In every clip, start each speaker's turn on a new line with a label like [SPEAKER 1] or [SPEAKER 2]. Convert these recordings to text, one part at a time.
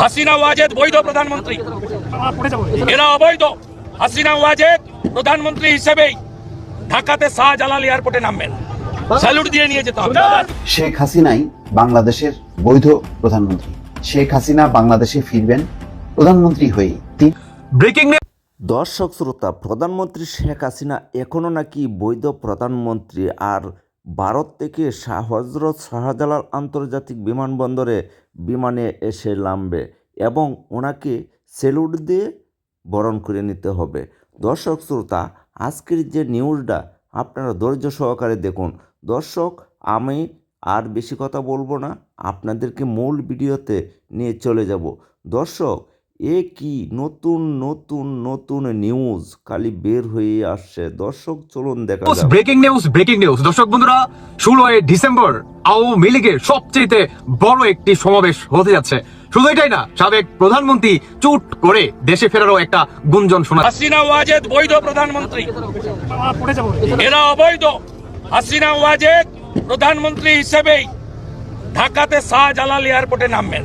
[SPEAKER 1] হাসিনা ওয়াজেদ বৈধ প্রধানমন্ত্রী। এরা অবৈধ। হাসিনা ওয়াজেদ প্রধানমন্ত্রী হিসেবেই ঢাকাতে শাহজালাল এয়ারপোর্টে নামবেন। স্যালুট দিয়ে নিয়ে যেতে হবে।
[SPEAKER 2] শেখ হাসিনাই বাংলাদেশের বৈধ প্রধানমন্ত্রী। শেখ হাসিনা বাংলাদেশে ফিরবেন প্রধানমন্ত্রী হয়ে।
[SPEAKER 3] ব্রেকিং
[SPEAKER 4] দর্শক শ্রোতা প্রধানমন্ত্রী শেখ হাসিনা এখনও নাকি বৈধ প্রধানমন্ত্রী আর ভারত থেকে হজরত শাহজালাল আন্তর্জাতিক বিমানবন্দরে বিমানে এসে নামবে এবং ওনাকে সেলুট দিয়ে বরণ করে নিতে হবে। দর্শক শ্রোতা, আজকের যে নিউজটা, আপনারা ধৈর্য সহকারে দেখুন। দর্শক, আমি আর বেশি কথা বলব না, আপনাদেরকে মূল ভিডিওতে নিয়ে চলে যাব। দর্শক এ কি নতুন নতুন নতুন নিউজ খালি বের হয়ে আসছে। দর্শক চলুন দেখা যাক।
[SPEAKER 3] ব্রেকিং নিউজ ব্রেকিং নিউজ দর্শক বন্ধুরা ষোলোই ডিসেম্বর আওয়ামী লীগের সবচেয়ে বড় একটি সমাবেশ হতে যাচ্ছে। শুধু এটাই না সাবেক প্রধানমন্ত্রী চুট করে দেশে ফেরারও একটা গুঞ্জন শোনা
[SPEAKER 1] হাসিনা ওয়াজেদ বৈধ প্রধানমন্ত্রী। এরা অবৈধ। হাসিনা ওয়াজেদ প্রধানমন্ত্রী হিসেবেই ঢাকাতে শাহজালাল এয়ারপোর্টে নামবেন।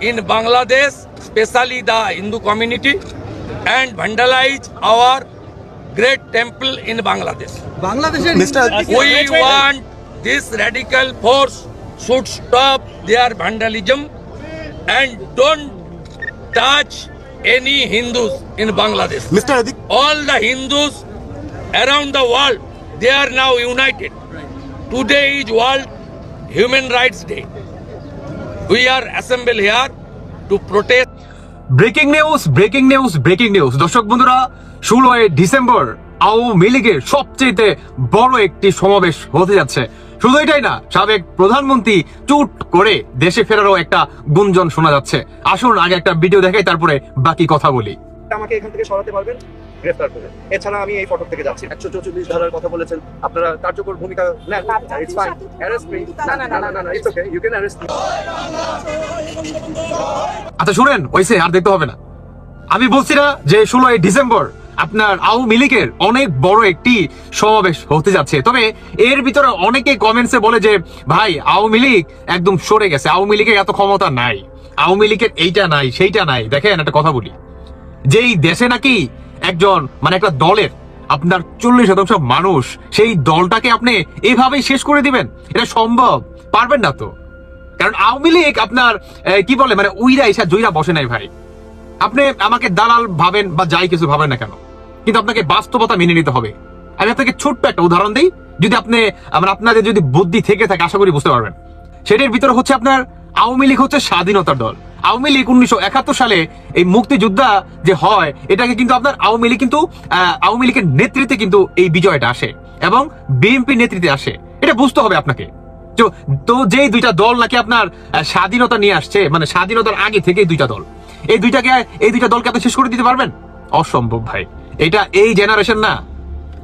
[SPEAKER 1] in Bangladesh, especially the Hindu community, and vandalize our great temple in Bangladesh. Mr. We want this radical force should stop their vandalism and don't touch any Hindus in Bangladesh.
[SPEAKER 5] Mr. Adik,
[SPEAKER 1] All the Hindus around the world, they are now united. Today is World Human Rights Day. We are assembled here to protest.
[SPEAKER 3] Breaking news breaking news breaking news দর্শক বন্ধুরা ষোলোই December Awami লীগের সবচেয়ে বড় একটি সমাবেশ হতে যাচ্ছে। শুধু এটাই না সাবেক প্রধানমন্ত্রী চুট করে দেশে ফেরারও একটা গুঞ্জন শোনা যাচ্ছে। আসুন আগে একটা ভিডিও দেখাই তারপরে বাকি কথা বলি।
[SPEAKER 6] আমাকে এখান থেকে সরাতে পারবেন? গ্রেফতার করে। এছাড়া আমি এই ফটক থেকে যাচ্ছি একশো চৌচল্লিশ ধারার কথা বলেছেন। আপনারা কার্যকর ভূমিকা নেন। ইটস ফাইন অ্যারেস্ট মি না না না না না it's okay you can arrest me
[SPEAKER 3] আচ্ছা শুনেন ওইসে আর দেখতে হবে না। আমি বলছি না যে ষোলোই ডিসেম্বর আপনার আওয়ামী লীগের অনেক বড় একটি সমাবেশ হতে যাচ্ছে। তবে এর ভিতরে অনেকে কমেন্টসে বলে যে ভাই আওয়ামী লীগ একদম সরে গেছে। আওয়ামী লীগের এত ক্ষমতা নাই। আওয়ামী লীগের এইটা নাই সেইটা নাই। দেখেন একটা কথা বলি। যেই দেশে নাকি একজন মানে একটা দলের আপনার চল্লিশ শতাংশ মানুষ, সেই দলটাকে আপনি এভাবেই শেষ করে দিবেন? এটা সম্ভব? পারবেন না তো। কারণ আওয়ামী লীগ আপনার কি বলে মানে উইরা এসা জুইরা বসে নাই ভাই। আপনি আমাকে দালাল ভাবেন বা যাই কিছু ভাবেন না কেন, কিন্তু আপনাকে বাস্তবতা মেনে নিতে হবে। আমি আপনাকে ছোট্ট একটা উদাহরণ দিই, যদি আপনি আমার আপনাদের যদি বুদ্ধি থেকে থাকে, আশা করি বুঝতে পারবেন। সেটির ভিতরে হচ্ছে আপনার, আওয়ামী লীগ হচ্ছে স্বাধীনতার দল। আওয়ামী লীগ উনিশশো একাত্তর সালে এই মুক্তিযোদ্ধা যে হয়, এটাকে কিন্তু আপনার আওয়ামী লীগ কিন্তু আওয়ামী লীগের নেতৃত্বে কিন্তু এই বিজয়টা আসে এবং বিএনপি নেতৃত্বে আসে। এটা বুঝতে হবে আপনাকে। তো- যেই দুইটা দল নাকি আপনার স্বাধীনতা নিয়ে আসছে মানে স্বাধীনতার আগে থেকেই দুইটা দল, এই দুইটাকে, এই দুইটা দলকে আপনি শেষ করে দিতে পারবেন? অসম্ভব ভাই। এটা এই জেনারেশন না।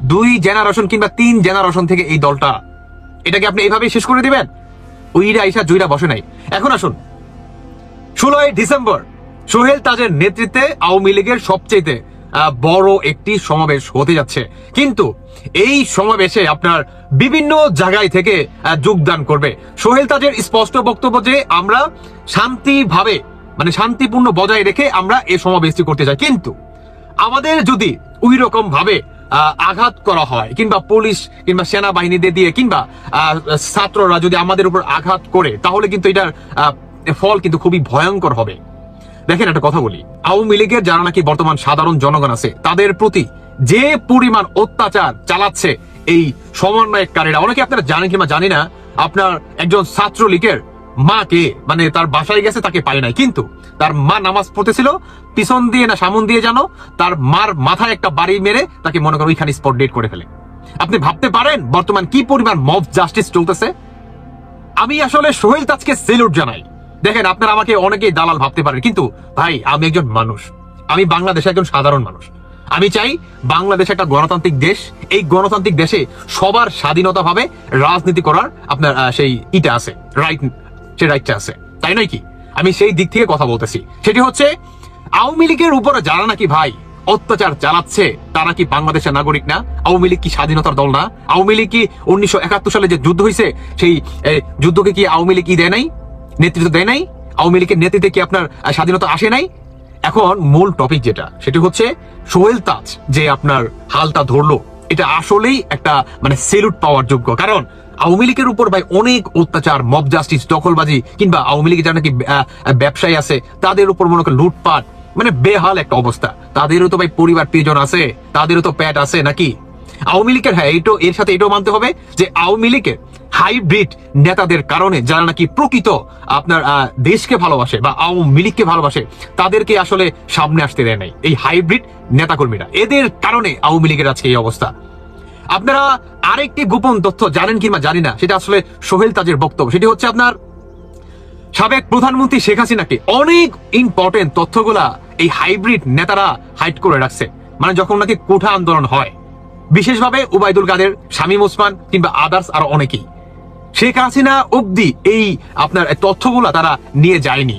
[SPEAKER 3] দুই জেনারেশন কিংবা তিন জেনারেশন থেকে এই দলটা, এটাকে আপনি এইভাবে শেষ করে দিবেন? উইরা আইসা জুইরা বসে নাই। এখন আসুন। ষোলোই ডিসেম্বর সোহেল তাজের নেতৃত্বে আওয়ামী লীগের সবচেয়ে বড় একটি সমাবেশ হতে যাচ্ছে। কিন্তু এই সমাবেশে আপনার বিভিন্ন জায়গায় থেকে যোগদান করবে। সোহেল তাজের স্পষ্ট বক্তব্য যে আমরা শান্তিভাবে মানে শান্তিপূর্ণ বজায় রেখে আমরা এই সমাবেশটি করতে চাই। কিন্তু আমাদের যদি ওই রকম ভাবে আঘাত করা হয়, কিংবা পুলিশ কিংবা সেনাবাহিনীদের দিয়ে, কিংবা ছাত্ররা যদি আমাদের উপর আঘাত করে, তাহলে কিন্তু এটার ফল কিন্তু খুবই ভয়ঙ্কর হবে। দেখেন একটা কথা বলি। আওয়ামী লীগের যারা নাকি বর্তমান সাধারণ জনগণ আছে, তাদের প্রতি যে পরিমাণ অত্যাচার চালাচ্ছে এই সমন্বয়কারীরা, অনেকে আপনারা জানেন কিংবা জানি না, আপনার একজন ছাত্রলীগের মাকে মানে তার বাসায় গেছে, তাকে পায় নাই। কিন্তু তার মা নামাজ পড়তেছিল, পিছন দিয়ে না সামন দিয়ে জানো তার মার মাথায় একটা বাড়ি মেরে তাকে মনে করো ওইখানে স্পট ডেট করে ফেলে। আপনি ভাবতে পারেন বর্তমান কি পরিমাণ মব জাস্টিস চলতেছে? আমি আসলে সোহেল তাজকে সেলুট জানাই। দেখেন, আপনারা আমাকে অনেকেই দালাল ভাবতে পারেন, কিন্তু ভাই, আমি একজন মানুষ। আমি বাংলাদেশে একজন সাধারণ মানুষ। আমি চাই বাংলাদেশ একটা গণতান্ত্রিক দেশ। এই গণতান্ত্রিক দেশে সবার স্বাধীনতা ভাবে রাজনীতি করার আপনার সেই ইটা আছে রাইট সেই রাইটটা আছে। তাই নয় কি? আমি সেই দিক থেকে কথা বলতেছি। সেটি হচ্ছে, আওয়ামী লীগের উপরে যারা নাকি ভাই অত্যাচার চালাচ্ছে, তারা কি বাংলাদেশের নাগরিক না? আওয়ামী লীগ কি স্বাধীনতার দল না? আওয়ামী লীগ কি উনিশশো একাত্তর সালে যে যুদ্ধ হয়েছে সেই যুদ্ধকে কি আওয়ামী লীগ কি দেয় নাই? নেতৃত্ব দেয় নাই? আওয়ামী লীগের নেতৃত্বে কি আপনার স্বাধীনতা আসে নাই? এখন মূল টপিক যেটা, সেটি হচ্ছে সোহেল তাজ যে আপনার হালটা ধরলো, এটা আসলেই একটা মানে সেলুট পাওয়ার যোগ্য। কারণ আওয়ামী লীগের উপর ভাই অনেক অত্যাচার মব জাস্টিস দখলবাজি, কিংবা আওয়ামী লীগের যারা নাকি ব্যবসায়ী আছে, তাদের উপর মনে করেন লুটপাট মানে বেহাল একটা অবস্থা। তাদেরও তো ভাই পরিবার প্রিয়জন আছে, তাদেরও তো প্যাট আছে, নাকি? আওয়ামী লীগের হ্যাঁ এটাও, এর সাথে এটাও মানতে হবে যে আওয়ামী লীগের হাইব্রিড নেতাদের কারণে যারা নাকি প্রকৃত আপনার দেশকে ভালোবাসে বা আওয়ামী লীগকে ভালোবাসে, তাদেরকে আসলে সামনে আসতে দেয় নাই এই হাইব্রিড নেতাকর্মীরা। এদের কারণে আওয়ামী লীগের আজকে এই অবস্থা। আপনারা আরেকটি গোপন তথ্য জানেন কিংবা জানি না, সেটা আসলে সোহেল তাজের বক্তব্য। সেটি হচ্ছে আপনার সাবেক প্রধানমন্ত্রী শেখ হাসিনাকে অনেক ইম্পর্টেন্ট তথ্যগুলা এই হাইব্রিড নেতারা হাইড করে রাখছে। মানে যখন নাকি কোঠা আন্দোলন হয় বিশেষভাবে উবাইদুল কাদের, শামীম ওসমান কিংবা আদার্স আরও অনেকেই। শেখ হাসিনা অব্দি এই আপনার তথ্যগুলা তারা নিয়ে যায়নি।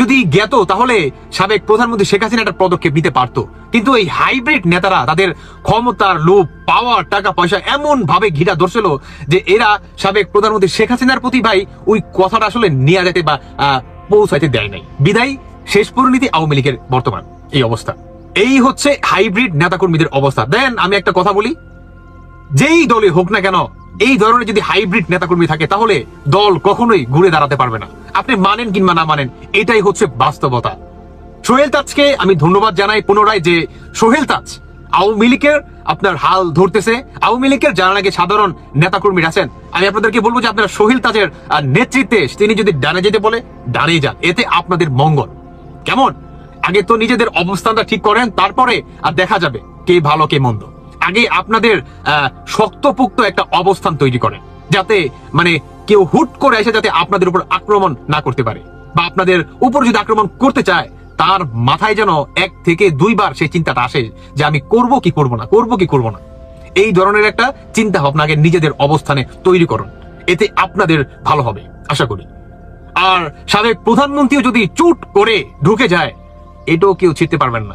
[SPEAKER 3] যদি জ্ঞাত, তাহলে সাবেক প্রধানমন্ত্রী শেখ হাসিনা একটা পদক্ষেপ নিতে পারতো। কিন্তু এই হাইব্রিড নেতারা তাদের ক্ষমতার লোভ, পাওয়ার, টাকা, পয়সা এমন ভাবে ঘিরা ধরছিল যে এরা সাবেক প্রধানমন্ত্রী শেখ হাসিনার প্রতি ভাই ওই কথাটা আসলে নিয়ে যেতে বা পৌঁছাইতে দেয় নাই। বিদায়, শেষ পরিণতি আওয়ামী লীগের বর্তমান এই অবস্থা। এই হচ্ছে হাইব্রিড নেতাকর্মীদের অবস্থা। দেন আমি একটা কথা বলি। যেই দলে হোক না কেন, এই ধরনের যদি হাইব্রিড নেতাকর্মী থাকে, তাহলে দল কখনোই ঘুরে দাঁড়াতে পারবে না। আপনি মানেন কিংবা না মানেন, এটাই হচ্ছে বাস্তবতা। সোহেল তাজকে আমি ধন্যবাদ জানাই পুনরায় যে সোহেল তাজ, আওয়ামী লীগের আপনার হাল ধরতেছে। আওয়ামী লীগের যারা নাকি সাধারণ নেতাকর্মী আছেন, আমি আপনাদেরকে বলব যে আপনারা সোহেল তাজের নেতৃত্বে, তিনি যদি ডানে যেতে বলে ডানে যান। এতে আপনাদের মঙ্গল। কেমন? আগে তো নিজেদের অবস্থানটা ঠিক করেন, তারপরে আর দেখা যাবে কে ভালো, কে মন্দ। আগে আপনাদের শক্তপুক্ত একটা অবস্থান তৈরি করেন, যাতে মানে কেউ হুট করে এসে যাতে আপনাদের উপর আক্রমণ না করতে পারে, বা আপনাদের উপর যদি আক্রমণ করতে চায়, তার মাথায় যেন এক থেকে দুইবার সেই চিন্তাটা আসে যে আমি করব কি করব না, করব কি করব না। এই ধরনের একটা চিন্তা ভাবনাকে নিজেদের অবস্থানে তৈরি করুন, এতে আপনাদের ভালো হবে, আশা করি। আর সাবেক প্রধানমন্ত্রীও যদি চুট করে ঢুকে যায় এটাও কেউ ছিটতে পারবেন না।